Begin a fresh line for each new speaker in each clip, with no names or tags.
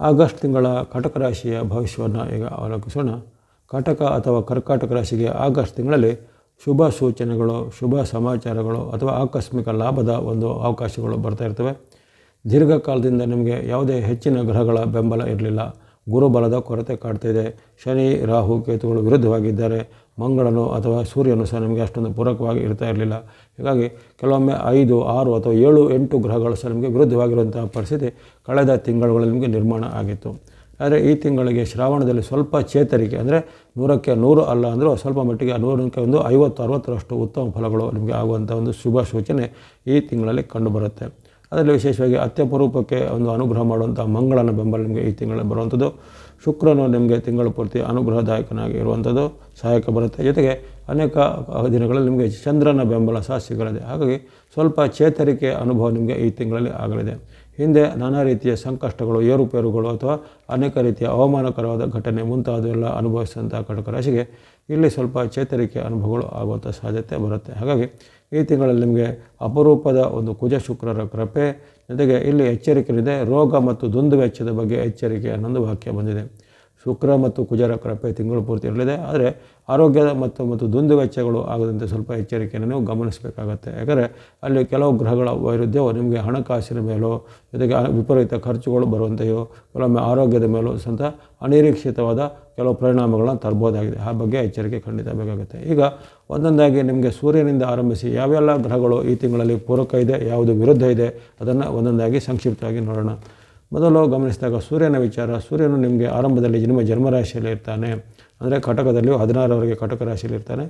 August ತಿಂಗಳ ಕಟಕ ರಾಶಿಯ ಭವಿಷ್ಯವನ್ನು ಈಗ ಅವಲೋಕಿಸೋಣ. ಕಟಕ ಅಥವಾ ಕರ್ಕಾಟಕ ರಾಶಿಗೆ ಆಗಸ್ಟ್ ತಿಂಗಳಲ್ಲಿ ಶುಭ ಸೂಚನೆಗಳು, ಶುಭ ಸಮಾಚಾರಗಳು ಅಥವಾ ಆಕಸ್ಮಿಕ ಲಾಭದ ಒಂದು ಅವಕಾಶಗಳು ಬರ್ತಾ ಇರ್ತವೆ. ದೀರ್ಘಕಾಲದಿಂದ ನಿಮಗೆ ಯಾವುದೇ ಹೆಚ್ಚಿನ ಗ್ರಹಗಳ ಬೆಂಬಲ ಇರಲಿಲ್ಲ. ಗುರುಬಲದ ಕೊರತೆ ಕಾಡ್ತಾ ಶನಿ, ರಾಹು, ಕೇತುಗಳು ವಿರುದ್ಧವಾಗಿದ್ದಾರೆ. ಮಂಗಳನು ಅಥವಾ ಸೂರ್ಯನು ಸಹ ನಿಮಗೆ ಅಷ್ಟೊಂದು ಪೂರಕವಾಗಿ ಇರ್ತಾ ಇರಲಿಲ್ಲ. ಹೀಗಾಗಿ ಕೆಲವೊಮ್ಮೆ ಐದು, ಆರು ಅಥವಾ ಏಳು, ಎಂಟು ಗ್ರಹಗಳು ಸಹ ನಿಮಗೆ ವಿರುದ್ಧವಾಗಿರುವಂತಹ ಪರಿಸ್ಥಿತಿ ಕಳೆದ ತಿಂಗಳುಗಳಲ್ಲಿ ನಿಮಗೆ ನಿರ್ಮಾಣ ಆಗಿತ್ತು. ಆದರೆ ಈ ತಿಂಗಳಿಗೆ ಶ್ರಾವಣದಲ್ಲಿ ಸ್ವಲ್ಪ ಚೇತರಿಕೆ, ಅಂದರೆ ನೂರಕ್ಕೆ ನೂರು ಅಲ್ಲ ಅಂದರೂ ಸ್ವಲ್ಪ ಮಟ್ಟಿಗೆ ನೂರಕ್ಕೆ ಒಂದು ಐವತ್ತು, ಅರವತ್ತರಷ್ಟು ಉತ್ತಮ ಫಲಗಳು ನಿಮಗೆ ಆಗುವಂಥ ಒಂದು ಶುಭ ಸೂಚನೆ ಈ ತಿಂಗಳಲ್ಲಿ ಕಂಡುಬರುತ್ತೆ. ಅದರಲ್ಲಿ ವಿಶೇಷವಾಗಿ ಅತ್ಯಪರೂಪಕ್ಕೆ ಒಂದು ಅನುಗ್ರಹ ಮಾಡುವಂಥ ಮಂಗಳನ ಬೆಂಬಲ ನಿಮಗೆ ಈ ತಿಂಗಳಲ್ಲಿ ಬರುವಂಥದ್ದು. ಶುಕ್ರನು ನಿಮಗೆ ತಿಂಗಳು ಪೂರ್ತಿ ಅನುಗ್ರಹದಾಯಕನಾಗಿ ಇರುವಂಥದ್ದು ಸಹಾಯಕ ಬರುತ್ತೆ. ಜೊತೆಗೆ ಅನೇಕ ದಿನಗಳಲ್ಲಿ ನಿಮಗೆ ಚಂದ್ರನ ಬೆಂಬಲ ಸಹ ಸಿಗಲಿದೆ. ಹಾಗಾಗಿ ಸ್ವಲ್ಪ ಚೇತರಿಕೆ ಅನುಭವ ನಿಮಗೆ ಈ ತಿಂಗಳಲ್ಲಿ ಆಗಲಿದೆ. ಹಿಂದೆ ನಾನಾ ರೀತಿಯ ಸಂಕಷ್ಟಗಳು, ಏರುಪೇರುಗಳು ಅಥವಾ ಅನೇಕ ರೀತಿಯ ಅವಮಾನಕರವಾದ ಘಟನೆ ಮುಂತಾದವೆಲ್ಲ ಅನುಭವಿಸಿದಂಥ ಕಟಕ ರಾಶಿಗೆ ಇಲ್ಲಿ ಸ್ವಲ್ಪ ಚೇತರಿಕೆ ಅನುಭವಗಳು ಆಗುವಂಥ ಸಾಧ್ಯತೆ ಬರುತ್ತೆ. ಹಾಗಾಗಿ ಈ ತಿಂಗಳಲ್ಲಿ ನಿಮಗೆ ಅಪರೂಪದ ಒಂದು ಕುಜ ಶುಕ್ರರ ಕೃಪೆ ಜೊತೆಗೆ ಇಲ್ಲಿ ಎಚ್ಚರಿಕೆಯಿದೆ ರೋಗ ಮತ್ತು ದುಂದು ವೆಚ್ಚದ ಬಗ್ಗೆ ಎಚ್ಚರಿಕೆ ಅನ್ನೊಂದು ವಾಕ್ಯ ಬಂದಿದೆ. ಶುಕ್ರ ಮತ್ತು ಕುಜರ ಕೃಪೆ ತಿಂಗಳು ಪೂರ್ತಿ ಇರಲಿದೆ, ಆದರೆ ಆರೋಗ್ಯದ ಮತ್ತು ಮತ್ತು ದುಂದು ವೆಚ್ಚಗಳು ಆಗದಂತೆ ಸ್ವಲ್ಪ ಎಚ್ಚರಿಕೆಯನ್ನು ನೀವು ಗಮನಿಸಬೇಕಾಗತ್ತೆ. ಯಾಕಂದರೆ ಅಲ್ಲಿ ಕೆಲವು ಗ್ರಹಗಳ ವೈರುಧ್ಯವು ನಿಮಗೆ ಹಣಕಾಸಿನ ಮೇಲೋ, ಜೊತೆಗೆ ವಿಪರೀತ ಖರ್ಚುಗಳು ಬರುವಂತೆಯೋ, ಕೆಲವೊಮ್ಮೆ ಆರೋಗ್ಯದ ಮೇಲೋ ಸ್ವಂತ ಅನಿರೀಕ್ಷಿತವಾದ ಕೆಲವು ಪರಿಣಾಮಗಳನ್ನು ತರ್ಬೋದಾಗಿದೆ. ಆ ಬಗ್ಗೆ ಎಚ್ಚರಿಕೆ ಖಂಡಿತ ಬೇಕಾಗುತ್ತೆ. ಈಗ ಒಂದೊಂದಾಗಿ ನಿಮಗೆ ಸೂರ್ಯನಿಂದ ಆರಂಭಿಸಿ ಯಾವೆಲ್ಲ ಗ್ರಹಗಳು ಈ ತಿಂಗಳಲ್ಲಿ ಪೂರಕ ಇದೆ, ಯಾವುದು ವಿರುದ್ಧ ಇದೆ, ಅದನ್ನು ಒಂದೊಂದಾಗಿ ಸಂಕ್ಷಿಪ್ತವಾಗಿ ನೋಡೋಣ. ಮೊದಲು ಗಮನಿಸಿದಾಗ ಸೂರ್ಯನ ವಿಚಾರ. ಸೂರ್ಯನು ನಿಮಗೆ ಆರಂಭದಲ್ಲಿ ಜನ್ಮ ಜನ್ಮರಾಶಿಯಲ್ಲಿ ಇರ್ತಾನೆ. ಅಂದರೆ ಕಟಕದಲ್ಲಿ ಹದಿನಾರರವರೆಗೆ ಕಟಕ ರಾಶಿಯಲ್ಲಿ ಇರ್ತಾನೆ.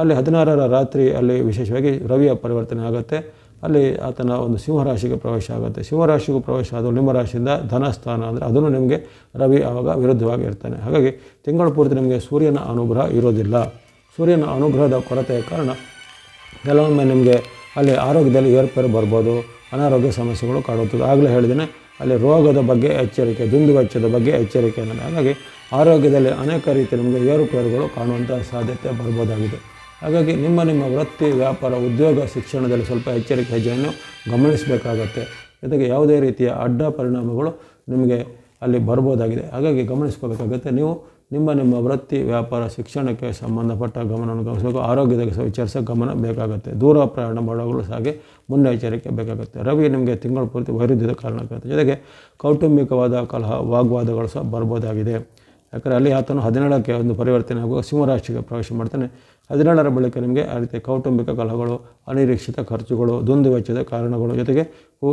ಅಲ್ಲಿ ಹದಿನಾರರ ರಾತ್ರಿ ಅಲ್ಲಿ ವಿಶೇಷವಾಗಿ ರವಿಯ ಪರಿವರ್ತನೆ ಆಗುತ್ತೆ. ಅಲ್ಲಿ ಆತನ ಒಂದು ಸಿಂಹರಾಶಿಗೆ ಪ್ರವೇಶ ಆಗುತ್ತೆ. ಸಿಂಹರಾಶಿಗೂ ಪ್ರವೇಶ ಆದರೂ ನಿಮ್ಮ ರಾಶಿಯಿಂದ ಧನಸ್ಥಾನ ಅಂದರೆ ಅದನ್ನು ನಿಮಗೆ ರವಿ ಆವಾಗ ವಿರುದ್ಧವಾಗಿ ಇರ್ತಾನೆ. ಹಾಗಾಗಿ ತಿಂಗಳ ಪೂರ್ತಿ ನಿಮಗೆ ಸೂರ್ಯನ ಅನುಗ್ರಹ ಇರೋದಿಲ್ಲ. ಸೂರ್ಯನ ಅನುಗ್ರಹದ ಕೊರತೆಯ ಕಾರಣ ಕೆಲವೊಮ್ಮೆ ನಿಮಗೆ ಅಲ್ಲಿ ಆರೋಗ್ಯದಲ್ಲಿ ಏರ್ಪೇರು ಬರ್ಬೋದು, ಅನಾರೋಗ್ಯ ಸಮಸ್ಯೆಗಳು ಕಾಡುತ್ತದೆ ಆಗಲೇ ಹೇಳಿದ್ದೇನೆ, ಅಲ್ಲಿ ರೋಗದ ಬಗ್ಗೆ ಎಚ್ಚರಿಕೆ ದುಂದುವೆಚ್ಚದ ಬಗ್ಗೆ ಎಚ್ಚರಿಕೆ ಅನ್ನೋದು. ಹಾಗಾಗಿ ಆರೋಗ್ಯದಲ್ಲಿ ಅನೇಕ ರೀತಿ ನಿಮಗೆ ಏರುಪೇರುಗಳು ಕಾಣುವಂಥ ಸಾಧ್ಯತೆ ಬರ್ಬೋದಾಗಿದೆ. ಹಾಗಾಗಿ ನಿಮ್ಮ ನಿಮ್ಮ ವೃತ್ತಿ, ವ್ಯಾಪಾರ, ಉದ್ಯೋಗ, ಶಿಕ್ಷಣದಲ್ಲಿ ಸ್ವಲ್ಪ ಎಚ್ಚರಿಕೆ ಹೆಜ್ಜೆಯನ್ನು ಗಮನಿಸಬೇಕಾಗತ್ತೆ. ಜೊತೆಗೆ ಯಾವುದೇ ರೀತಿಯ ಅಡ್ಡ ಪರಿಣಾಮಗಳು ನಿಮಗೆ ಅಲ್ಲಿ ಬರ್ಬೋದಾಗಿದೆ. ಹಾಗಾಗಿ ಗಮನಿಸ್ಕೋಬೇಕಾಗತ್ತೆ, ನೀವು ನಿಮ್ಮ ನಿಮ್ಮ ವೃತ್ತಿ, ವ್ಯಾಪಾರ, ಶಿಕ್ಷಣಕ್ಕೆ ಸಂಬಂಧಪಟ್ಟ ಗಮನವನ್ನು ಗಮನಿಸಬೇಕು. ಆರೋಗ್ಯದ ವಿಚಾರಿಸೋ ಗಮನ ಬೇಕಾಗುತ್ತೆ. ದೂರ ಪ್ರಯಾಣ ಮಾಡೋಗಳು ಹಾಗೆ ಮುನ್ನೆಚ್ಚರಿಕೆ ಬೇಕಾಗುತ್ತೆ. ರವಿ ನಿಮಗೆ ತಿಂಗಳ ಪೂರ್ತಿ ವೈರುಧ್ಯದ ಕಾರಣಕ್ಕಾಗುತ್ತೆ ಜೊತೆಗೆ ಕೌಟುಂಬಿಕವಾದ ಕಲಹ, ವಾಗ್ವಾದಗಳು ಸಹ ಬರ್ಬೋದಾಗಿದೆ. ಯಾಕಂದರೆ ಅಲ್ಲಿ ಆತನು ಹದಿನೇಳಕ್ಕೆ ಒಂದು ಪರಿವರ್ತನೆ ಆಗುವ ಸಿಂಹರಾಶಿಗೆ ಪ್ರವೇಶ ಮಾಡ್ತಾನೆ. ಹದಿನೇಳರ ಬಳಿಕ ನಿಮಗೆ ಆ ರೀತಿ ಕೌಟುಂಬಿಕ ಕಲಹಗಳು, ಅನಿರೀಕ್ಷಿತ ಖರ್ಚುಗಳು ದುಂದು ವೆಚ್ಚದ ಕಾರಣಗಳು ಜೊತೆಗೆ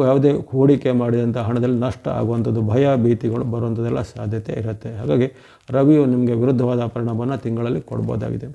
ಯಾವುದೇ ಹೂಡಿಕೆ ಮಾಡಿದಂಥ ಹಣದಲ್ಲಿ ನಷ್ಟ ಆಗುವಂಥದ್ದು, ಭಯ, ಭೀತಿಗಳು ಬರುವಂಥದ್ದೆಲ್ಲ ಸಾಧ್ಯತೆ ಇರುತ್ತೆ. ಹಾಗಾಗಿ ರವಿಯು ನಿಮಗೆ ವಿರುದ್ಧವಾದ ಪರಿಣಾಮವನ್ನು ತಿಂಗಳಲ್ಲಿ ಕೊಡ್ಬೋದಾಗಿದೆ.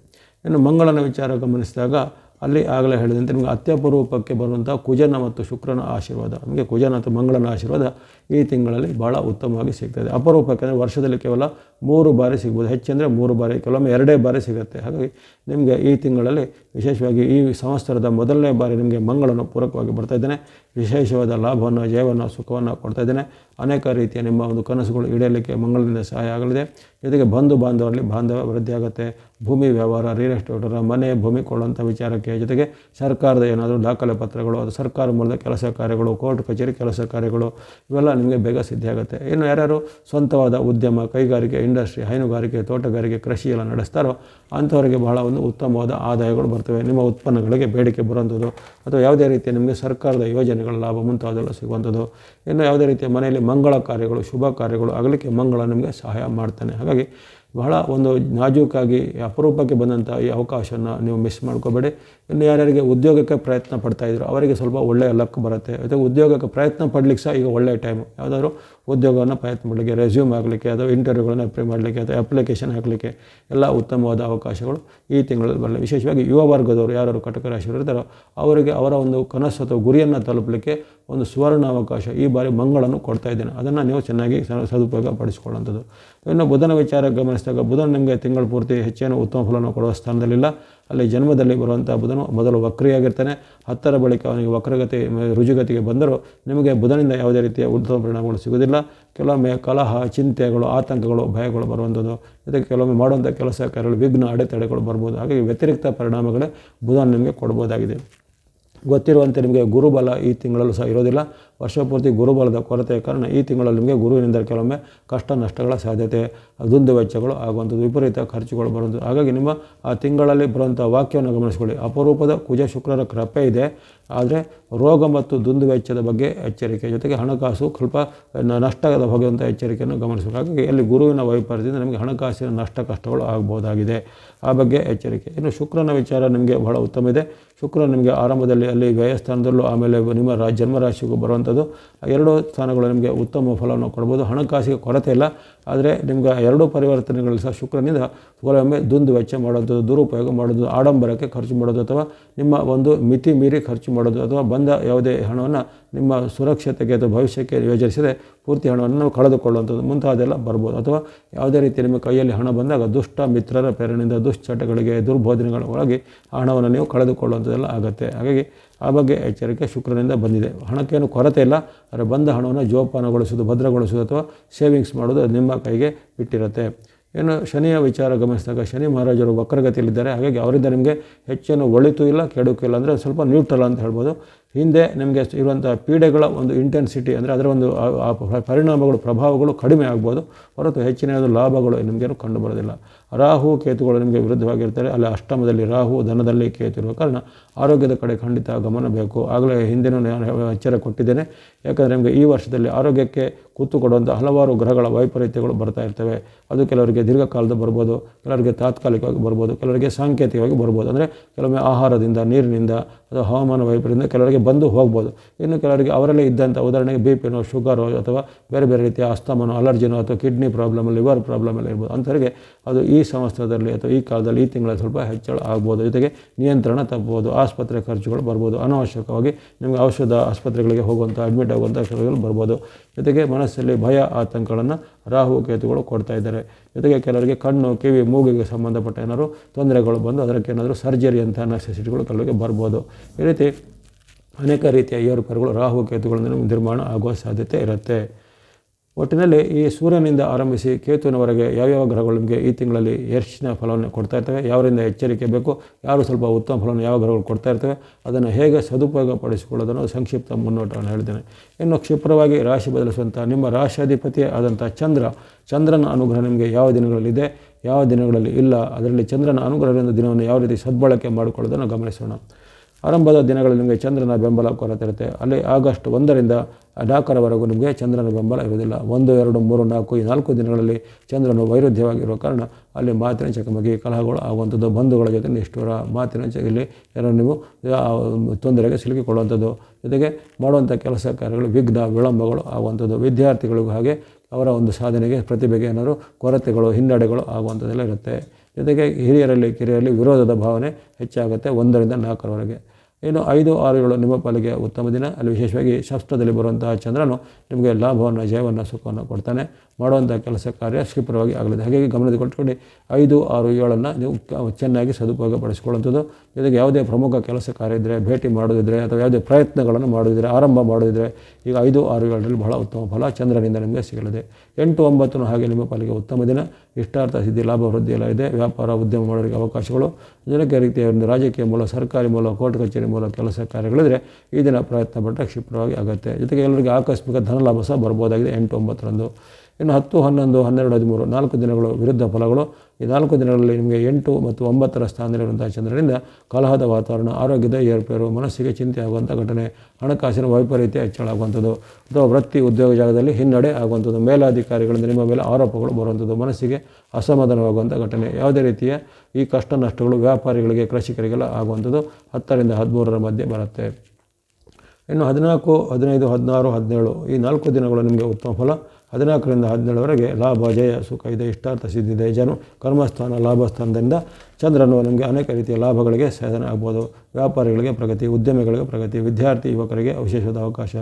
ಇನ್ನು ಮಂಗಳನ ವಿಚಾರ ಗಮನಿಸಿದಾಗ ಅಲ್ಲಿ ಆಗಲೇ ಹೇಳಿದಂತೆ ನಿಮಗೆ ಅತ್ಯಪರೂಪಕ್ಕೆ ಬರುವಂಥ ಕುಜನ ಮತ್ತು ಶುಕ್ರನ ಆಶೀರ್ವಾದ, ನಿಮಗೆ ಕುಜನ ಮತ್ತು ಮಂಗಳನ ಆಶೀರ್ವಾದ ಈ ತಿಂಗಳಲ್ಲಿ ಭಾಳ ಉತ್ತಮವಾಗಿ ಸಿಗ್ತದೆ. ಅಪರೂಪಕ್ಕೆ ಅಂದರೆ ವರ್ಷದಲ್ಲಿ ಕೇವಲ ಮೂರು ಬಾರಿ ಸಿಗ್ಬೋದು. ಹೆಚ್ಚೆಂದರೆ ಮೂರು ಬಾರಿ, ಕೆಲವೊಮ್ಮೆ ಎರಡೇ ಬಾರಿ ಸಿಗುತ್ತೆ. ಹಾಗಾಗಿ ನಿಮಗೆ ಈ ತಿಂಗಳಲ್ಲಿ ವಿಶೇಷವಾಗಿ ಈ ಸಂವತ್ಸರದ ಮೊದಲನೇ ಬಾರಿ ನಿಮಗೆ ಮಂಗಳನು ಪೂರಕವಾಗಿ ಬರ್ತಾ ಇದ್ದೇನೆ. ವಿಶೇಷವಾದ ಲಾಭವನ್ನು, ಜಯವನ್ನು, ಸುಖವನ್ನು ಕೊಡ್ತಾ ಇದ್ದೇನೆ. ಅನೇಕ ರೀತಿಯ ನಿಮ್ಮ ಒಂದು ಕನಸುಗಳು ಈಡೇರಲಿಕ್ಕೆ ಮಂಗಳದಿಂದ ಸಹಾಯ ಆಗಲಿದೆ. ಜೊತೆಗೆ ಬಂಧು ಬಾಂಧವರಲ್ಲಿ ಬಾಂಧವ್ಯ ವೃದ್ಧಿಯಾಗುತ್ತೆ ಭೂಮಿ ವ್ಯವಹಾರ ರಿಯಲ್ ಎಸ್ಟೇಟರ ಮನೆ, ಭೂಮಿ ಕೊಡುವಂಥ ವಿಚಾರಕ್ಕೆ ಜೊತೆಗೆ ಸರ್ಕಾರದ ಏನಾದರೂ ದಾಖಲೆ ಪತ್ರಗಳು, ಅದು ಸರ್ಕಾರ ಮೂಲದ ಕೆಲಸ ಕಾರ್ಯಗಳು, ಕೋರ್ಟ್, ಕಚೇರಿ ಕೆಲಸ ಕಾರ್ಯಗಳು, ಇವೆಲ್ಲ ನಿಮಗೆ ಬೇಗ ಸಿದ್ಧಿಯಾಗುತ್ತೆ ಇನ್ನು ಯಾರ್ಯಾರು ಸ್ವಂತವಾದ ಉದ್ಯಮ, ಕೈಗಾರಿಕೆ, ಇಂಡಸ್ಟ್ರಿ, ಹೈನುಗಾರಿಕೆ, ತೋಟಗಾರಿಕೆ, ಕೃಷಿ ಎಲ್ಲ ನಡೆಸ್ತಾರೋ ಅಂಥವರಿಗೆ ಬಹಳ ಒಂದು ಉತ್ತಮವಾದ ಆದಾಯಗಳು ಬರ್ತವೆ. ನಿಮ್ಮ ಉತ್ಪನ್ನಗಳಿಗೆ ಬೇಡಿಕೆ ಬರುವಂಥದ್ದು ಅಥವಾ ಯಾವುದೇ ರೀತಿಯ ನಿಮಗೆ ಸರ್ಕಾರದ ಯೋಜನೆಗಳ ಲಾಭ ಮುಂತಾದೆಲ್ಲ ಸಿಗುವಂಥದ್ದು. ಇನ್ನು ಯಾವುದೇ ರೀತಿಯ ಮನೆಯಲ್ಲಿ ಮಂಗಳ ಕಾರ್ಯಗಳು, ಶುಭ ಕಾರ್ಯಗಳು ಆಗಲಿಕ್ಕೆ ಮಂಗಳ ನಿಮಗೆ ಸಹಾಯ ಮಾಡ್ತಾನೆ. ಹಾಗಾಗಿ ಬಹಳ ಒಂದು ನಾಜೂಕಾಗಿ, ಅಪರೂಪಕ್ಕೆ ಬಂದಂಥ ಈ ಅವಕಾಶವನ್ನು ನೀವು ಮಿಸ್ ಮಾಡ್ಕೋಬೇಡಿ. ಇನ್ನು ಯಾರ್ಯಾರಿಗೆ ಉದ್ಯೋಗಕ್ಕೆ ಪ್ರಯತ್ನ ಪಡ್ತಾ ಇದ್ರು, ಅವರಿಗೆ ಸ್ವಲ್ಪ ಒಳ್ಳೆಯ ಲಕ್ ಬರುತ್ತೆ. ಜೊತೆಗೆ ಉದ್ಯೋಗಕ್ಕೆ ಪ್ರಯತ್ನ ಪಡ್ಲಿಕ್ಕೆ ಸಹ ಈಗ ಒಳ್ಳೆಯ ಟೈಮು ಯಾವುದಾದ್ರು ಉದ್ಯೋಗವನ್ನು ಪ್ರಯತ್ನ ಮಾಡಲಿಕ್ಕೆ ರೆಸ್ಯೂಮ್ ಆಗಲಿಕ್ಕೆ, ಅಥವಾ ಇಂಟರ್ವ್ಯೂಗಳನ್ನು ಅಪ್ಲೈ ಮಾಡಲಿಕ್ಕೆ, ಅಥವಾ ಅಪ್ಲಿಕೇಶನ್ ಹಾಕಲಿಕ್ಕೆ ಎಲ್ಲ ಉತ್ತಮವಾದ ಅವಕಾಶಗಳು ಈ ತಿಂಗಳಲ್ಲಿ ಬರಲಿ. ವಿಶೇಷವಾಗಿ ಯುವ ವರ್ಗದವರು ಯಾರು ಕಟಕ ರಾಶಿಯವರು ಇರ್ತಾರೋ, ಅವರಿಗೆ ಅವರ ಒಂದು ಕನಸು ಅಥವಾ ಗುರಿಯನ್ನು ತಲುಪಲಿಕ್ಕೆ ಒಂದು ಸುವರ್ಣ ಅವಕಾಶ ಈ ಬಾರಿ ಮಂಗಳನ್ನು ಕೊಡ್ತಾ ಇದ್ದೇನೆ. ಅದನ್ನು ನೀವು ಚೆನ್ನಾಗಿ ಸದುಪಯೋಗ ಪಡಿಸಿಕೊಳ್ಳುವಂಥದ್ದು. ಇನ್ನು ಬುಧನ ವಿಚಾರ ಗಮನಿಸಿದಾಗ ಬುಧನ ನಿಮಗೆ ತಿಂಗಳು ಪೂರ್ತಿ ಹೆಚ್ಚೇನು ಉತ್ತಮ ಫಲವನ್ನು ಕೊಡುವ ಸ್ಥಾನದಲ್ಲಿಲ್ಲ. ಅಲ್ಲಿ ಜನ್ಮದಲ್ಲಿ ಬರುವಂಥ ಬುಧನು ಮೊದಲು ವಕ್ರಿಯಾಗಿರ್ತಾನೆ. ಹತ್ತರ ಬಳಿಕ ಅವನಿಗೆ ವಕ್ರಗತಿ, ರುಜುಗತಿಗೆ ಬಂದರೂ ನಿಮಗೆ ಬುಧನಿಂದ ಯಾವುದೇ ರೀತಿಯ ಉತ್ತಮ ಪರಿಣಾಮಗಳು ಸಿಗೋದಿಲ್ಲ ಕೆಲವೊಮ್ಮೆ ಕಲಹ, ಚಿಂತೆಗಳು, ಆತಂಕಗಳು, ಭಯಗಳು ಬರುವಂಥದ್ದು. ಇದಕ್ಕೆ ಕೆಲವೊಮ್ಮೆ ಮಾಡುವಂಥ ಕೆಲಸ ಕಾರ್ಯಗಳು ವಿಘ್ನ, ಅಡೆತಡೆಗಳು ಬರ್ಬೋದು. ಹಾಗಾಗಿ ವ್ಯತಿರಿಕ್ತ ಪರಿಣಾಮಗಳೇ ಬುಧನ ನಿಮಗೆ ಕೊಡ್ಬೋದಾಗಿದೆ. ಗೊತ್ತಿರುವಂತೆ ನಿಮಗೆ ಗುರುಬಲ ಈ ತಿಂಗಳಲ್ಲೂ ಸಹ ಇರೋದಿಲ್ಲ. ವರ್ಷ ಪೂರ್ತಿ ಗುರುಬಲದ ಕೊರತೆಯ ಕಾರಣ ಈ ತಿಂಗಳಲ್ಲಿ ನಿಮಗೆ ಗುರುವಿನಿಂದ ಕೆಲವೊಮ್ಮೆ ಕಷ್ಟ ನಷ್ಟಗಳ ಸಾಧ್ಯತೆ, ದುಂದು ವೆಚ್ಚಗಳು ಆಗುವಂಥದ್ದು, ವಿಪರೀತ ಖರ್ಚುಗಳು ಬರುವಂಥದ್ದು. ಹಾಗಾಗಿ ನಿಮ್ಮ ಆ ತಿಂಗಳಲ್ಲಿ ಬರುವಂಥ ವಾಕ್ಯವನ್ನು ಗಮನಿಸಿಕೊಳ್ಳಿ. ಅಪರೂಪದ ಕುಜ ಶುಕ್ರರ ಕೃಪೆ ಇದೆ. ಆದರೆ ರೋಗ ಮತ್ತು ದುಂದು ವೆಚ್ಚದ ಬಗ್ಗೆ ಎಚ್ಚರಿಕೆ. ಜೊತೆಗೆ ಹಣಕಾಸು ಸ್ವಲ್ಪ ನಷ್ಟದ ಹೋಗುವಂಥ ಎಚ್ಚರಿಕೆಯನ್ನು ಗಮನಿಸಬೇಕು ಹಾಗಾಗಿ ಅಲ್ಲಿ ಗುರುವಿನ ವೈಪರ್ಯದಿಂದ ನಮಗೆ ಹಣಕಾಸಿನ ನಷ್ಟ ಕಷ್ಟಗಳು ಆಗಬಹುದಾಗಿದೆ. ಆ ಬಗ್ಗೆ ಎಚ್ಚರಿಕೆ. ಇನ್ನು ಶುಕ್ರನ ವಿಚಾರ ನಿಮಗೆ ಬಹಳ ಉತ್ತಮ ಇದೆ. ಶುಕ್ರ ನಿಮಗೆ ಆರಂಭದಲ್ಲಿ ಅಲ್ಲಿ ವ್ಯಯಸ್ಥಾನದಲ್ಲೂ ಆಮೇಲೆ ನಿಮ್ಮ ಜನ್ಮರಾಶಿಗೂ ಬರುವಂಥದ್ದು ಆ ಎರಡು ಸ್ಥಾನಗಳು ನಿಮಗೆ ಉತ್ತಮ ಫಲವನ್ನು ಕೊಡ್ಬೋದು. ಹಣಕಾಸಿಗೆ ಕೊರತೆ ಇಲ್ಲ. ಆದರೆ ನಿಮ್ಗೆ ಎರಡೂ ಪರಿವರ್ತನೆಗಳು ಸಹ ಶುಕ್ರನಿಂದ ಕೆಲವೊಮ್ಮೆ ದುಂದು ವೆಚ್ಚ ಮಾಡೋದು, ದುರುಪಯೋಗ ಮಾಡೋದು, ಆಡಂಬರಕ್ಕೆ ಖರ್ಚು ಮಾಡೋದು ಅಥವಾ ನಿಮ್ಮ ಒಂದು ಮಿತಿ ಮೀರಿ ಖರ್ಚು ಮಾಡೋದು ಅಥವಾ ಬಂದ ಯಾವುದೇ ಹಣವನ್ನು ನಿಮ್ಮ ಸುರಕ್ಷತೆಗೆ ಅಥವಾ ಭವಿಷ್ಯಕ್ಕೆ ಯೋಜಿಸದೆ ಪೂರ್ತಿ ಹಣವನ್ನು ನಾವು ಕಳೆದುಕೊಳ್ಳುವಂಥದ್ದು ಮುಂತಾದೆಲ್ಲ ಬರ್ಬೋದು. ಅಥವಾ ಯಾವುದೇ ರೀತಿ ನಿಮ್ಮ ಕೈಯಲ್ಲಿ ಹಣ ಬಂದಾಗ ದುಷ್ಟ ಮಿತ್ರರ ಪ್ರೇರಣೆಯಿಂದ ದುಶ್ಚಟಗಳಿಗೆ, ದುರ್ಬೋಧನೆಗಳ ಒಳಗೆ ಆ ಹಣವನ್ನು ನೀವು ಕಳೆದುಕೊಳ್ಳುವಂಥದ್ದೆಲ್ಲ ಆಗುತ್ತೆ. ಹಾಗಾಗಿ ಆ ಬಗ್ಗೆ ಎಚ್ಚರಿಕೆ ಶುಕ್ರನಿಂದ ಬಂದಿದೆ. ಹಣಕ್ಕೇನು ಕೊರತೆ ಇಲ್ಲ. ಆದರೆ ಬಂದ ಹಣವನ್ನು ಜೋಪಾನಗೊಳಿಸೋದು ಭದ್ರಗೊಳಿಸೋದು ಅಥವಾ ಸೇವಿಂಗ್ಸ್ ಮಾಡೋದು ಅದು ನಿಮ್ಮ ಕೈಗೆ ಬಿಟ್ಟಿರುತ್ತೆ. ಏನು ಶನಿಯ ವಿಚಾರ ಗಮನಿಸಿದಾಗ ಶನಿ ಮಹಾರಾಜರು ವಕ್ರಗತಿಯಲ್ಲಿದ್ದಾರೆ. ಹಾಗಾಗಿ ಅವರಿಂದ ನಿಮಗೆ ಹೆಚ್ಚೇನು ಒಳಿತು ಇಲ್ಲ, ಕೆಡುಕು ಇಲ್ಲ ಅಂದರೆ ಸ್ವಲ್ಪ ನ್ಯೂಟ್ರಲ್ ಅಂತ ಹೇಳ್ಬೋದು. ಹಿಂದೆ ನಿಮಗೆ ಇರುವಂಥ ಪೀಡೆಗಳ ಒಂದು ಇಂಟೆನ್ಸಿಟಿ ಅಂದರೆ ಅದರ ಒಂದು ಪರಿಣಾಮಗಳು, ಪ್ರಭಾವಗಳು ಕಡಿಮೆ ಆಗ್ಬೋದು. ಹೊರತು ಹೆಚ್ಚಿನ ಲಾಭಗಳು ನಿಮಗೇನು ಕಂಡು ಬರೋದಿಲ್ಲ ರಾಹು ಕೇತುಗಳು ನಿಮಗೆ ವಿರುದ್ಧವಾಗಿರ್ತಾರೆ. ಅಲ್ಲಿ ಅಷ್ಟಮದಲ್ಲಿ ರಾಹು ಧನದಲ್ಲಿ ಕೇತು ಇರುವ ಕಾರಣ ಆರೋಗ್ಯದ ಕಡೆ ಖಂಡಿತ ಗಮನ ಬೇಕು. ಆಗಲೇ ಹಿಂದೆನೂ ಎಚ್ಚರ ಕೊಟ್ಟಿದ್ದೇನೆ. ಯಾಕಂದರೆ ನಿಮಗೆ ಈ ವರ್ಷದಲ್ಲಿ ಆರೋಗ್ಯಕ್ಕೆ ಕೂತು ಕೊಡುವಂಥ ಹಲವಾರು ಗ್ರಹಗಳ ವೈಪರೀತ್ಯಗಳು ಬರ್ತಾ ಇರ್ತವೆ. ಅದು ಕೆಲವರಿಗೆ ದೀರ್ಘಕಾಲದ ಬರ್ಬೋದು, ಕೆಲವರಿಗೆ ತಾತ್ಕಾಲಿಕವಾಗಿ ಬರ್ಬೋದು, ಕೆಲವರಿಗೆ ಸಾಂಕೇತಿಕವಾಗಿ ಬರ್ಬೋದು. ಅಂದರೆ ಕೆಲವೊಮ್ಮೆ ಆಹಾರದಿಂದ, ನೀರಿನಿಂದ ಅಥವಾ ಹವಾಮಾನ ವೈಪರೀತ್ಯದಿಂದ ಕೆಲವರಿಗೆ ಬಂದು ಹೋಗ್ಬೋದು. ಇನ್ನು ಕೆಲವರಿಗೆ ಅವರಲ್ಲೇ ಇದ್ದಂಥ ಉದಾಹರಣೆಗೆ ಬಿ ಪಿನೋ ಶುಗರೋ ಅಥವಾ ಬೇರೆ ಬೇರೆ ರೀತಿಯ ಅಸ್ತಮನೋ ಅಲರ್ಜಿನೋ ಅಥವಾ ಕಿಡ್ನಿ ಪ್ರಾಬ್ಲಮ್ ಲಿವರ್ ಪ್ರಾಬ್ಲಮ್ ಎಲ್ಲ ಇರ್ಬೋದು. ಅಂಥವರಿಗೆ ಅದು ಈ ಸಂವತ್ಸರದಲ್ಲಿ ಅಥವಾ ಈ ಕಾಲದಲ್ಲಿ, ಈ ತಿಂಗಳಲ್ಲಿ ಸ್ವಲ್ಪ ಹೆಚ್ಚಳ ಆಗ್ಬೋದು. ಜೊತೆಗೆ ನಿಯಂತ್ರಣ ತಪ್ಪಬೋದು ಆಸ್ಪತ್ರೆ ಖರ್ಚುಗಳು ಬರ್ಬೋದು. ಅನವಶ್ಯಕವಾಗಿ ನಿಮಗೆ ಔಷಧ ಆಸ್ಪತ್ರೆಗಳಿಗೆ ಹೋಗುವಂಥ ಅಡ್ಮಿಟ್ ಆಗುವಂಥ ಕೆಲಸಗಳು ಬರ್ಬೋದು. ಜೊತೆಗೆ ಮನಸ್ಸಲ್ಲಿ ಭಯ, ಆತಂಕಗಳನ್ನು ರಾಹು ಕೇತುಗಳು ಕೊಡ್ತಾ ಇದ್ದಾರೆ. ಜೊತೆಗೆ ಕೆಲವರಿಗೆ ಕಣ್ಣು, ಕಿವಿ, ಮೂಗಿಗೆ ಸಂಬಂಧಪಟ್ಟ ಏನಾದರೂ ತೊಂದರೆಗಳು ಬಂದು ಅದಕ್ಕೆ ಏನಾದರೂ ಸರ್ಜರಿ ಅಂತ ನೆಸೆಸಿಟಿಗಳು ಕೆಲವರಿಗೆ ಬರ್ಬೋದು. ಈ ರೀತಿ ಅನೇಕ ರೀತಿಯ ಏರುಪೇರುಗಳು ರಾಹು ಕೇತುಗಳಿಂದ ನಿರ್ಮಾಣ ಆಗುವ ಸಾಧ್ಯತೆ ಇರುತ್ತೆ. ಒಟ್ಟಿನಲ್ಲಿ ಈ ಸೂರ್ಯನಿಂದ ಆರಂಭಿಸಿ ಕೇತುವಿನವರೆಗೆ ಯಾವ್ಯಾವ ಗ್ರಹಗಳು ನಿಮಗೆ ಈ ತಿಂಗಳಲ್ಲಿ ಹೆಚ್ಚಿನ ಫಲವನ್ನು ಕೊಡ್ತಾ ಇರ್ತವೆ, ಯಾವರಿಂದ ಎಚ್ಚರಿಕೆ ಬೇಕು, ಯಾರು ಸ್ವಲ್ಪ ಉತ್ತಮ ಫಲವನ್ನು ಯಾವ ಗ್ರಹಗಳು ಕೊಡ್ತಾ ಇರ್ತವೆ, ಅದನ್ನು ಹೇಗೆ ಸದುಪಯೋಗ ಪಡಿಸಿಕೊಳ್ಳೋದನ್ನು ಸಂಕ್ಷಿಪ್ತ ಮುನ್ನೋಟವನ್ನು ಹೇಳಿದ್ದೇನೆ. ಇನ್ನು ಕ್ಷಿಪ್ರವಾಗಿ ರಾಶಿ ಬದಲಿಸುವಂಥ ನಿಮ್ಮ ರಾಶಿಯಾಧಿಪತಿ ಆದಂಥ ಚಂದ್ರ, ಚಂದ್ರನ ಅನುಗ್ರಹ ನಿಮಗೆ ಯಾವ ದಿನಗಳಲ್ಲಿದೆ ಯಾವ ದಿನಗಳಲ್ಲಿ ಇಲ್ಲ, ಅದರಲ್ಲಿ ಚಂದ್ರನ ಅನುಗ್ರಹದಿಂದ ದಿನವನ್ನು ಯಾವ ರೀತಿ ಸದ್ಬಳಕೆ ಮಾಡಿಕೊಳ್ಳೋದನ್ನು ಗಮನಿಸೋಣ. ಆರಂಭದ ದಿನಗಳಲ್ಲಿ ನಿಮಗೆ ಚಂದ್ರನ ಬೆಂಬಲ ಕೊರತೆ ಇರುತ್ತೆ. ಅಲ್ಲಿ ಆಗಸ್ಟ್ ಒಂದರಿಂದ ನಾಲ್ಕರವರೆಗೂ ನಿಮಗೆ ಚಂದ್ರನ ಬೆಂಬಲ ಇರುವುದಿಲ್ಲ. ಒಂದು, ಎರಡು, ಮೂರು, ನಾಲ್ಕು, ಈ ನಾಲ್ಕು ದಿನಗಳಲ್ಲಿ ಚಂದ್ರನು ವೈರುಧ್ಯವಾಗಿರುವ ಕಾರಣ ಅಲ್ಲಿ ಮಾತಿನ ಚಕಮಕಿ, ಕಲಹಗಳು ಆಗುವಂಥದ್ದು, ಬಂಧುಗಳ ಜೊತೆ ನಿಷ್ಠುರ ಮಾತಿನ ಇಲ್ಲಿ ಏನೋ ನೀವು ತೊಂದರೆಗೆ ಸಿಲುಕಿಕೊಳ್ಳುವಂಥದ್ದು. ಜೊತೆಗೆ ಮಾಡುವಂಥ ಕೆಲಸ ಕಾರ್ಯಗಳು, ವಿಘ್ನ, ವಿಳಂಬಗಳು ಆಗುವಂಥದ್ದು. ವಿದ್ಯಾರ್ಥಿಗಳಿಗೂ ಹಾಗೆ ಅವರ ಒಂದು ಸಾಧನೆಗೆ ಪ್ರತಿಭೆಗೆ ಏನಾದರೂ ಕೊರತೆಗಳು, ಹಿನ್ನಡೆಗಳು ಆಗುವಂಥದ್ದೆಲ್ಲ ಇರುತ್ತೆ. ಜೊತೆಗೆ ಹಿರಿಯರಲ್ಲಿ, ಕಿರಿಯರಲ್ಲಿ ವಿರೋಧದ ಭಾವನೆ ಹೆಚ್ಚಾಗುತ್ತೆ ಒಂದರಿಂದ ನಾಲ್ಕರವರೆಗೆ. ಇನ್ನು ಐದು ಆರು ಏಳು ನಿಮ್ಮ ಪಾಲಿಗೆ ಉತ್ತಮ ದಿನ. ಅಲ್ಲಿ ವಿಶೇಷವಾಗಿ ಶಸ್ತ್ರದಲ್ಲಿ ಬರುವಂತಹ ಚಂದ್ರನು ನಿಮಗೆ ಲಾಭವನ್ನು, ಜಯವನ್ನು, ಸುಖವನ್ನು ಕೊಡ್ತಾನೆ. ಮಾಡುವಂಥ ಕೆಲಸ ಕಾರ್ಯ ಕ್ಷಿಪ್ರವಾಗಿ ಆಗಲಿದೆ. ಹಾಗಾಗಿ ಗಮನದ ಕೊಟ್ಕೊಂಡು ಐದು, ಆರು, ಏಳನ್ನು ನೀವು ಚೆನ್ನಾಗಿ ಸದುಪಯೋಗ ಪಡಿಸ್ಕೊಳ್ಳುವಂಥದ್ದು ಜೊತೆಗೆ ಯಾವುದೇ ಪ್ರಮುಖ ಕೆಲಸ ಕಾರ್ಯ ಇದ್ದರೆ, ಭೇಟಿ ಮಾಡೋದಿದ್ರೆ ಅಥವಾ ಯಾವುದೇ ಪ್ರಯತ್ನಗಳನ್ನು ಮಾಡೋದಿದ್ರೆ ಆರಂಭ ಮಾಡೋದಿದ್ರೆ ಈಗ ಐದು, ಆರು, ಏಳರಲ್ಲಿ ಬಹಳ ಉತ್ತಮ ಫಲ ಚಂದ್ರನಿಂದ ನಿಮಗೆ ಸಿಗಲಿದೆ. ಎಂಟು ಒಂಬತ್ತು ಹಾಗೆ ನಿಮ್ಮ ಪಾಲಿಗೆ ಉತ್ತಮ ದಿನ. ಇಷ್ಟಾರ್ಥ ಸಿದ್ಧಿ, ಲಾಭ, ವೃದ್ಧಿ ಎಲ್ಲ ಇದೆ. ವ್ಯಾಪಾರ, ಉದ್ಯಮ ಮಾಡೋರಿಗೆ ಅವಕಾಶಗಳು. ಜನಕ್ಕೆ ರೀತಿಯ ಒಂದು ರಾಜಕೀಯ ಮೂಲ ಸರ್ಕಾರಿ ಮೂಲ ಕೋರ್ಟ್ ಕಚೇರಿ ಮೂಲ ಕೆಲಸ ಕಾರ್ಯಗಳಿದ್ರೆ ಈ ದಿನ ಪ್ರಯತ್ನ ಪಟ್ಟರೆ ಕ್ಷಿಪ್ರವಾಗಿ ಆಗುತ್ತೆ. ಜೊತೆಗೆ ಎಲ್ಲರಿಗೆ ಆಕಸ್ಮಿಕ ಧನಲಾಭ ಸಹ ಬರ್ಬೋದಾಗಿದೆ ಎಂಟು, ಒಂಬತ್ತರಂದು. ಇನ್ನು ಹತ್ತು, ಹನ್ನೊಂದು, ಹನ್ನೆರಡು, ಹದಿಮೂರು, ನಾಲ್ಕು ದಿನಗಳು ವಿರುದ್ಧ ಫಲಗಳು. ಈ ನಾಲ್ಕು ದಿನಗಳಲ್ಲಿ ನಿಮಗೆ ಎಂಟು ಮತ್ತು ಒಂಬತ್ತರ ಸ್ಥಾನದಲ್ಲಿರುವಂಥ ಚಂದ್ರನಿಂದ ಕಲಹದ ವಾತಾವರಣ, ಆರೋಗ್ಯದ ಏರ್ಪೇರು, ಮನಸ್ಸಿಗೆ ಚಿಂತೆ ಆಗುವಂಥ ಘಟನೆ, ಹಣಕಾಸಿನ ವೈಪರೀತ್ಯ ಹೆಚ್ಚಳ ಆಗುವಂಥದ್ದು ಅಥವಾ ವೃತ್ತಿ ಉದ್ಯೋಗ ಜಾಗದಲ್ಲಿ ಹಿನ್ನಡೆ ಆಗುವಂಥದ್ದು, ಮೇಲಾಧಿಕಾರಿಗಳಿಂದ ನಿಮ್ಮ ಮೇಲೆ ಆರೋಪಗಳು ಬರುವಂಥದ್ದು, ಮನಸ್ಸಿಗೆ ಅಸಮಾಧಾನವಾಗುವಂಥ ಘಟನೆ. ಯಾವುದೇ ರೀತಿಯ ಈ ಕಷ್ಟ ನಷ್ಟಗಳು ವ್ಯಾಪಾರಿಗಳಿಗೆ, ಕೃಷಿಕರಿಗೆಲ್ಲ ಆಗುವಂಥದ್ದು ಹತ್ತರಿಂದ ಹದಿಮೂರರ ಮಧ್ಯೆ ಬರುತ್ತೆ. ಇನ್ನು ಹದಿನಾಲ್ಕು, ಹದಿನೈದು, ಹದಿನಾರು, ಹದಿನೇಳು ಈ ನಾಲ್ಕು ದಿನಗಳು ನಿಮಗೆ ಉತ್ತಮ ಫಲ. ಹದಿನಾಲ್ಕರಿಂದ ಹದಿನೇಳವರೆಗೆ ಲಾಭ, ಜಯ, ಸುಖ, ಇದೆ, ಇಷ್ಟಾರ್ಥ ಸಿದ್ಧಿದೆ ಜನ, ಕರ್ಮಸ್ಥಾನ, ಲಾಭಸ್ಥಾನದಿಂದ ಚಂದ್ರನು ನಮಗೆ ಅನೇಕ ರೀತಿಯ ಲಾಭಗಳಿಗೆ ಸಾಧನೆ ಆಗ್ಬೋದು. ವ್ಯಾಪಾರಿಗಳಿಗೆ ಪ್ರಗತಿ, ಉದ್ಯಮಿಗಳಿಗೆ ಪ್ರಗತಿ, ವಿದ್ಯಾರ್ಥಿ, ಯುವಕರಿಗೆ ವಿಶೇಷವಾದ ಅವಕಾಶ.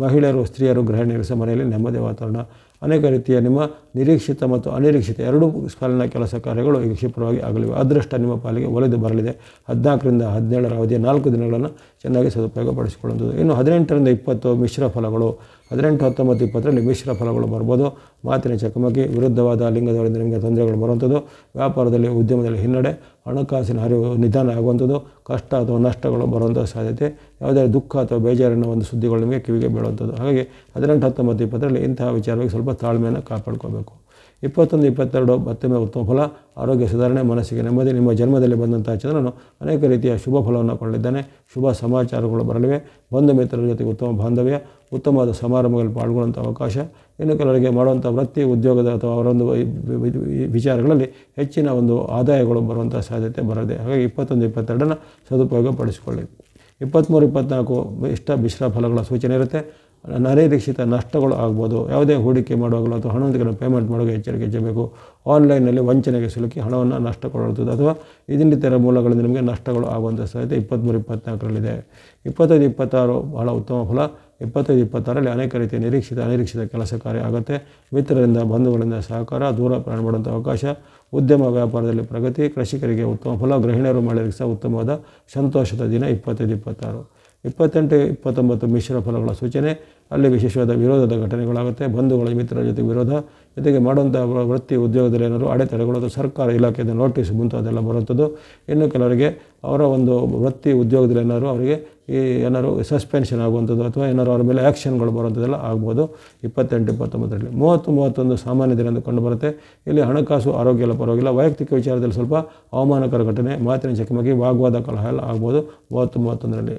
ಮಹಿಳೆಯರು, ಸ್ತ್ರೀಯರು, ಗೃಹಿಣಿಯರು ಮನೆಯಲ್ಲಿ ನೆಮ್ಮದಿ ವಾತಾವರಣ. ಅನೇಕ ರೀತಿಯ ನಿಮ್ಮ ನಿರೀಕ್ಷಿತ ಮತ್ತು ಅನಿರೀಕ್ಷಿತ ಎರಡೂ ಸಾಲಿನ ಕೆಲಸ ಕಾರ್ಯಗಳು ಈಗ ಕ್ಷಿಪ್ರವಾಗಿ ಆಗಲಿವೆ. ಅದೃಷ್ಟ ನಿಮ್ಮ ಪಾಲಿಗೆ ಒಲಿದು ಬರಲಿದೆ. ಹದಿನಾಲ್ಕರಿಂದ ಹದಿನೇಳರ ಅವಧಿಯ ನಾಲ್ಕು ದಿನಗಳನ್ನು ಚೆನ್ನಾಗಿ ಸದುಪಯೋಗಪಡಿಸಿಕೊಳ್ಳುವುದು ಇನ್ನು ಹದಿನೆಂಟರಿಂದ ಇಪ್ಪತ್ತು ಮಿಶ್ರ ಫಲಗಳು. ಹದಿನೆಂಟು, ಹತ್ತೊಂಬತ್ತು, ಇಪ್ಪತ್ತರಲ್ಲಿ ಮಿಶ್ರ ಫಲಗಳು ಬರ್ಬೋದು. ಮಾತಿನ ಚಕಮಕಿ, ವಿರುದ್ಧವಾದ ಲಿಂಗದವರಿಂದ ನಿಮಗೆ ತೊಂದರೆಗಳು ಬರುವಂಥದ್ದು. ವ್ಯಾಪಾರದಲ್ಲಿ, ಉದ್ಯಮದಲ್ಲಿ ಹಿನ್ನಡೆ, ಹಣಕಾಸಿನ ಹರಿವು ನಿಧಾನ ಆಗುವಂಥದ್ದು. ಕಷ್ಟ ಅಥವಾ ನಷ್ಟಗಳು ಬರುವಂಥ ಸಾಧ್ಯತೆ. ಯಾವುದೇ ದುಃಖ ಅಥವಾ ಬೇಜಾರಿನ ಒಂದು ಸುದ್ದಿಗಳು ನಿಮಗೆ ಕಿವಿಗೆ ಬೀಳುವಂಥದ್ದು. ಹಾಗಾಗಿ ಹದಿನೆಂಟು, ಹತ್ತೊಂಬತ್ತು, ಇಪ್ಪತ್ತರಲ್ಲಿ ಇಂತಹ ವಿಚಾರವಾಗಿ ಸ್ವಲ್ಪ ತಾಳ್ಮೆಯನ್ನು ಕಾಪಾಡ್ಕೋಬೇಕು. ಇಪ್ಪತ್ತೊಂದು, ಇಪ್ಪತ್ತೆರಡು ಮತ್ತೊಮ್ಮೆ ಉತ್ತಮ ಫಲ, ಆರೋಗ್ಯ ಸುಧಾರಣೆ, ಮನಸ್ಸಿಗೆ ನೆಮ್ಮದಿ, ನಿಮ್ಮ ಜನ್ಮದಲ್ಲಿ ಬಂದಂಥ ಚಂದ್ರನು ಅನೇಕ ರೀತಿಯ ಶುಭ ಫಲವನ್ನು ಕೊಂಡಿದ್ದಾನೆ ಶುಭ ಸಮಾಚಾರಗಳು ಬರಲಿವೆ. ಬಂಧು ಮಿತ್ರರ ಜೊತೆಗೆ ಉತ್ತಮ ಬಾಂಧವ್ಯ. ಉತ್ತಮವಾದ ಸಮಾರಂಭಗಳಲ್ಲಿ ಪಾಲ್ಗೊಳ್ಳುವಂಥ ಅವಕಾಶ. ಇನ್ನು ಕೆಲವರಿಗೆ ಮಾಡುವಂಥ ವೃತ್ತಿ, ಉದ್ಯೋಗದ ಅಥವಾ ಅವರೊಂದು ವಿಚಾರಗಳಲ್ಲಿ ಹೆಚ್ಚಿನ ಒಂದು ಆದಾಯಗಳು ಬರುವಂಥ ಸಾಧ್ಯತೆ ಬರದೆ ಹಾಗಾಗಿ ಇಪ್ಪತ್ತೊಂದು, ಇಪ್ಪತ್ತೆರಡನ್ನು ಸದುಪಯೋಗ ಪಡಿಸಿಕೊಳ್ಳಿ ಇಪ್ಪತ್ತ್ಮೂರು, ಇಪ್ಪತ್ತ್ನಾಲ್ಕು ಇಷ್ಟ ಮಿಶ್ರ ಫಲಗಳ ಸೂಚನೆ ಇರುತ್ತೆ. ಅನಿರೀಕ್ಷಿತ ನಷ್ಟಗಳು ಆಗ್ಬೋದು. ಯಾವುದೇ ಹೂಡಿಕೆ ಮಾಡುವಾಗಲೂ ಅಥವಾ ಹಣವನ್ನು ಪೇಮೆಂಟ್ ಮಾಡುವಾಗ ಎಚ್ಚರಿಕೆ ಹೆಚ್ಚಬೇಕು ಆನ್ಲೈನ್ನಲ್ಲಿ ವಂಚನೆಗೆ ಸಿಲುಕಿ ಹಣವನ್ನು ನಷ್ಟಕೊಳ್ಳುತ್ತದೆ ಅಥವಾ ಇದನ್ನಿತರ ಮೂಲಗಳಿಂದ ನಿಮಗೆ ನಷ್ಟಗಳು ಆಗುವಂಥ ಸಾಧ್ಯತೆ ಇಪ್ಪತ್ತ್ಮೂರು, ಇಪ್ಪತ್ತ್ನಾಲ್ಕರಲ್ಲಿದೆ. ಇಪ್ಪತ್ತೈದು, ಇಪ್ಪತ್ತಾರು ಬಹಳ ಉತ್ತಮ ಫಲ. ಇಪ್ಪತ್ತೈದು ಇಪ್ಪತ್ತಾರರಲ್ಲಿ ಅನೇಕ ರೀತಿಯ ನಿರೀಕ್ಷಿತ, ಅನಿರೀಕ್ಷಿತ ಕೆಲಸ ಕಾರ್ಯ ಆಗುತ್ತೆ. ಮಿತ್ರರಿಂದ, ಬಂಧುಗಳಿಂದ ಸಹಕಾರ, ದೂರ ಪ್ರಯಾಣ ಮಾಡುವಂಥ ಅವಕಾಶ, ಉದ್ಯಮ ವ್ಯಾಪಾರದಲ್ಲಿ ಪ್ರಗತಿ, ಕೃಷಿಕರಿಗೆ ಉತ್ತಮ ಫಲ, ಗೃಹಿಣಿಯರು ಮಹಿಳೆಯರಿಗೆ ಸಹ ಉತ್ತಮವಾದ ಸಂತೋಷದ ದಿನ ಇಪ್ಪತ್ತೈದು, ಇಪ್ಪತ್ತಾರು. ಇಪ್ಪತ್ತೆಂಟು, ಇಪ್ಪತ್ತೊಂಬತ್ತು ಮಿಶ್ರ ಫಲಗಳ ಸೂಚನೆ, ಅಲ್ಲಿ ವಿಶೇಷವಾದ ವಿರೋಧದ ಘಟನೆಗಳಾಗುತ್ತೆ. ಬಂಧುಗಳ ಮಿತ್ರರ ಜೊತೆ ವಿರೋಧ ಜೊತೆಗೆ ಮಾಡುವಂಥ ವೃತ್ತಿ ಉದ್ಯೋಗದಲ್ಲಿ ಏನಾದರೂ ಅಡೆತಡೆಗಳು ಸರ್ಕಾರ ಇಲಾಖೆಯಿಂದ ನೋಟಿಸ್ ಮುಂತಾದೆಲ್ಲ ಬರುವಂಥದ್ದು ಇನ್ನು ಕೆಲವರಿಗೆ ಅವರ ಒಂದು ವೃತ್ತಿ ಉದ್ಯೋಗದಲ್ಲಿ ಏನಾದ್ರು ಅವರಿಗೆ ಈ ಏನಾದ್ರು ಸಸ್ಪೆನ್ಷನ್ ಆಗುವಂಥದ್ದು ಅಥವಾ ಏನಾದ್ರು ಅವ್ರ ಮೇಲೆ ಆ್ಯಕ್ಷನ್ಗಳು ಬರುವಂಥದ್ದೆಲ್ಲ ಆಗ್ಬೋದು. ಇಪ್ಪತ್ತೆಂಟು, ಇಪ್ಪತ್ತೊಂಬತ್ತರಲ್ಲಿ ಮೂವತ್ತು, ಮೂವತ್ತೊಂದು ಸಾಮಾನ್ಯ ದಿನ ಅಂತ ಕಂಡು ಬರುತ್ತೆ. ಇಲ್ಲಿ ಹಣಕಾಸು, ಆರೋಗ್ಯ ಎಲ್ಲ ಪರವಾಗಿಲ್ಲ. ವೈಯಕ್ತಿಕ ವಿಚಾರದಲ್ಲಿ ಸ್ವಲ್ಪ ಅವಮಾನಕರ ಘಟನೆ, ಮಾತಿನ ಚಕಮಕಿ, ವಾಗ್ವಾದ, ಕಲಹ ಎಲ್ಲ ಆಗ್ಬೋದು. ಮೂವತ್ತು, ಮೂವತ್ತೊಂದರಲ್ಲಿ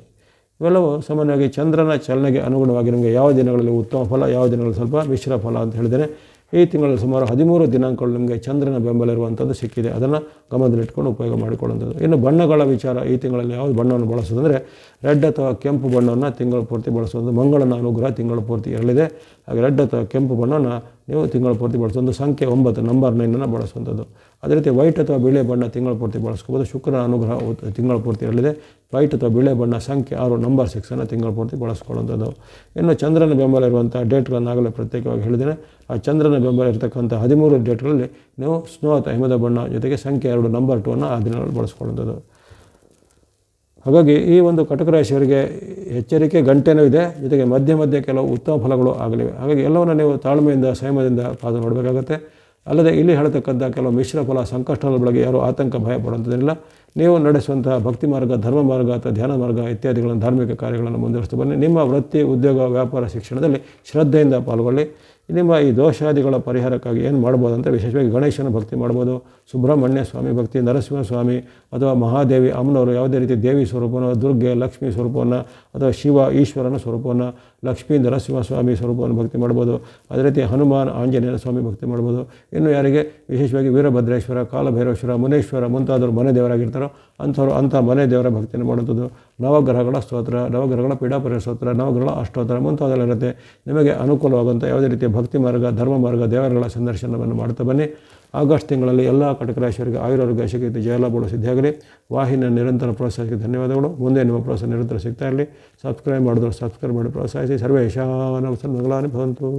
ಇವೆಲ್ಲವೂ ಸಾಮಾನ್ಯವಾಗಿ ಚಂದ್ರನ ಚಲನೆಗೆ ಅನುಗುಣವಾಗಿ ನಿಮಗೆ ಯಾವ ದಿನಗಳಲ್ಲಿ ಉತ್ತಮ ಫಲ, ಯಾವ ದಿನಗಳಲ್ಲಿ ಸ್ವಲ್ಪ ಮಿಶ್ರ ಫಲ ಅಂತ ಹೇಳಿದ್ದೇನೆ ಈ ತಿಂಗಳಲ್ಲಿ ಸುಮಾರು ಹದಿಮೂರು ದಿನಾಂಕಗಳು ನಿಮಗೆ ಚಂದ್ರನ ಬೆಂಬಲ ಇರುವಂಥದ್ದು ಸಿಕ್ಕಿದೆ. ಅದನ್ನು ಗಮನದಲ್ಲಿಟ್ಕೊಂಡು ಉಪಯೋಗ ಮಾಡಿಕೊಳ್ಳುವಂಥದ್ದು. ಇನ್ನು ಬಣ್ಣಗಳ ವಿಚಾರ, ಈ ತಿಂಗಳಲ್ಲಿ ಯಾವುದು ಬಣ್ಣವನ್ನು ಬಳಸೋದಂದರೆ, ರೆಡ್ ಅಥವಾ ಕೆಂಪು ಬಣ್ಣವನ್ನು ತಿಂಗಳ ಪೂರ್ತಿ ಬಳಸೋದು ಮಂಗಳನ ಅನುಗ್ರಹ ತಿಂಗಳ ಪೂರ್ತಿ ಇರಲಿದೆ. ಹಾಗೆ ರೆಡ್ ಅಥವಾ ಕೆಂಪು ಬಣ್ಣವನ್ನು ನೀವು ತಿಂಗಳ ಪೂರ್ತಿ ಬಳಸೋದು ಸಂಖ್ಯೆ ಒಂಬತ್ತು, ನಂಬರ್ ನೈನನ್ನು ಬಳಸುವಂಥದ್ದು. ಅದೇ ರೀತಿ ವೈಟ್ ಅಥವಾ ಬಿಳೆ ಬಣ್ಣ ತಿಂಗಳ ಪೂರ್ತಿ ಬಳಸ್ಕೋಬೋದು. ಶುಕ್ರನ ಅನುಗ್ರಹ ತಿಂಗಳ ಪೂರ್ತಿ ಇರಲಿದೆ. ವೈಟ್ ಅಥವಾ ಬಿಳೆ ಬಣ್ಣ ಸಂಖ್ಯೆ ಆರು ನಂಬರ್ ಸಿಕ್ಸನ್ನು ತಿಂಗಳ ಪೂರ್ತಿ ಬಳಸ್ಕೊಳ್ಳುವಂಥದ್ದು. ಇನ್ನು ಚಂದ್ರನ ಬೆಂಬಲ ಇರುವಂಥ ಡೇಟ್ಗಳನ್ನಾಗಲೇ ಪ್ರತ್ಯೇಕವಾಗಿ ಹೇಳಿದ್ದೇನೆ. ಆ ಚಂದ್ರನ ಬೆಂಬಲ ಇರತಕ್ಕಂಥ ಹದಿಮೂರು ಡೇಟ್ಗಳಲ್ಲಿ ನೀವು ಸ್ನೋ ಅಥವಾ ಹಿಮದ ಬಣ್ಣ ಜೊತೆಗೆ ಸಂಖ್ಯೆ ಎರಡು ನಂಬರ್ ಟೂ ಅನ್ನು ಆ ದಿನಗಳಲ್ಲಿ ಬಳಸ್ಕೊಳ್ಳುವಂಥದ್ದು. ಹಾಗಾಗಿ ಈ ಒಂದು ಕಟಕ ರಾಶಿಯವರಿಗೆ ಎಚ್ಚರಿಕೆ, ಗಂಟೆನೂ ಇದೆ. ಜೊತೆಗೆ ಮಧ್ಯೆ ಮಧ್ಯೆ ಕೆಲವು ಉತ್ತಮ ಫಲಗಳು ಆಗಲಿವೆ. ಹಾಗಾಗಿ ಎಲ್ಲವನ್ನು ನೀವು ತಾಳ್ಮೆಯಿಂದ ಸಂಯಮದಿಂದ ಪಾದ ಮಾಡಬೇಕಾಗತ್ತೆ ಅಲ್ಲದೆ ಇಲ್ಲಿ ಹೇಳತಕ್ಕಂಥ ಕೆಲವು ಮಿಶ್ರ ಫಲ ಸಂಕಷ್ಟಗಳ ಬಗ್ಗೆ ಯಾರೂ ಆತಂಕ ಭಯ ಪಡುವಂಥದ್ದಿಲ್ಲ ನೀವು ನಡೆಸುವಂತಹ ಭಕ್ತಿ ಮಾರ್ಗ, ಧರ್ಮ ಮಾರ್ಗ ಅಥವಾ ಧ್ಯಾನ ಮಾರ್ಗ ಇತ್ಯಾದಿಗಳನ್ನು ಧಾರ್ಮಿಕ ಕಾರ್ಯಗಳನ್ನು ಮುಂದುವರಿಸ್ತು ಬನ್ನಿ. ನಿಮ್ಮ ವೃತ್ತಿ, ಉದ್ಯೋಗ, ವ್ಯಾಪಾರ ಶಿಕ್ಷಣದಲ್ಲಿ ಶ್ರದ್ಧೆಯಿಂದ ಪಾಲ್ಗೊಳ್ಳಿ. ನಿಮ್ಮ ಈ ದೋಷಾದಿಗಳ ಪರಿಹಾರಕ್ಕಾಗಿ ಏನು ಮಾಡ್ಬೋದು ಅಂತ ವಿಶೇಷವಾಗಿ ಗಣೇಶನ ಭಕ್ತಿ ಮಾಡ್ಬೋದು. ಸುಬ್ರಹ್ಮಣ್ಯ ಸ್ವಾಮಿ ಭಕ್ತಿ, ನರಸಿಂಹ ಸ್ವಾಮಿ ಅಥವಾ ಮಹಾದೇವಿ, ಅಮ್ಮನವರು ಯಾವುದೇ ರೀತಿ ದೇವಿ ಸ್ವರೂಪವನ್ನು ದುರ್ಗೆ, ಲಕ್ಷ್ಮೀ ಸ್ವರೂಪವನ್ನು ಅಥವಾ ಶಿವ, ಈಶ್ವರನ ಸ್ವರೂಪವನ್ನು ಲಕ್ಷ್ಮೀ ನರಸಿಂಹ ಸ್ವಾಮಿ ಸ್ವರೂಪವನ್ನು ಭಕ್ತಿ ಮಾಡ್ಬೋದು. ಅದೇ ರೀತಿ ಹನುಮಾನ್ ಆಂಜನೇಯ ಸ್ವಾಮಿ ಭಕ್ತಿ ಮಾಡ್ಬೋದು. ಇನ್ನು ಯಾರಿಗೆ ವಿಶೇಷವಾಗಿ ವೀರಭದ್ರೇಶ್ವರ ಕಾಲಭೈರೇಶ್ವರ ಮುನೇಶ್ವರ ಮುಂತಾದವರು ಮನೆ ದೇವರಾಗಿರ್ತಾರೋ ಅಂಥವ್ರು ಅಂಥ ಮನೆ ದೇವರ ಭಕ್ತಿಯನ್ನು ಮಾಡುವಂಥದ್ದು. ನವಗ್ರಹಗಳ ಸ್ತೋತ್ರ, ನವಗ್ರಹಗಳ ಪೀಡಾಪುರ ಸ್ತೋತ್ರ, ನವಗ್ರಹಗಳ ಅಷ್ಟೋತ್ತರ ಮುಂತಾದೆಲ್ಲ ಇರುತ್ತೆ. ನಿಮಗೆ ಅನುಕೂಲವಾಗುವಂಥ ಯಾವುದೇ ರೀತಿಯ ಭಕ್ತಿ ಮಾರ್ಗ, ಧರ್ಮ ಮಾರ್ಗ ದೇವರುಗಳ ಸಂದರ್ಶನವನ್ನು ಮಾಡ್ತಾ ಬನ್ನಿ. ಆಗಸ್ಟ್ ತಿಂಗಳಲ್ಲಿ ಎಲ್ಲ ಕಟಕರಾಶಿಯವರಿಗೆ ಆಯುರಾರೋಗ್ಯ ಶಕ್ತಿ ಜಯಲಾಭಗಳು ಸಿದ್ಧಿಯಾಗಲಿ ವಾಹಿನ ನಿರಂತರ ಪ್ರೋತ್ಸಾಹಕ್ಕೆ ಧನ್ಯವಾದಗಳು. ಮುಂದೆ ನಿಮ್ಮ ಪ್ರೋತ್ಸಾಹ ನಿರಂತರ ಸಿಗ್ತಾ ಇರಲಿ. ಸಬ್ಸ್ಕ್ರೈಬ್ ಮಾಡಿದ್ರು ಸಬ್ಸ್ಕ್ರೈಬ್ ಮಾಡಿ ಪ್ರೋತ್ಸಾಹಿಸಿ. ಸರ್ವೇಶಾನ ಮಂಗಲಾನಿ ಭವಂತು.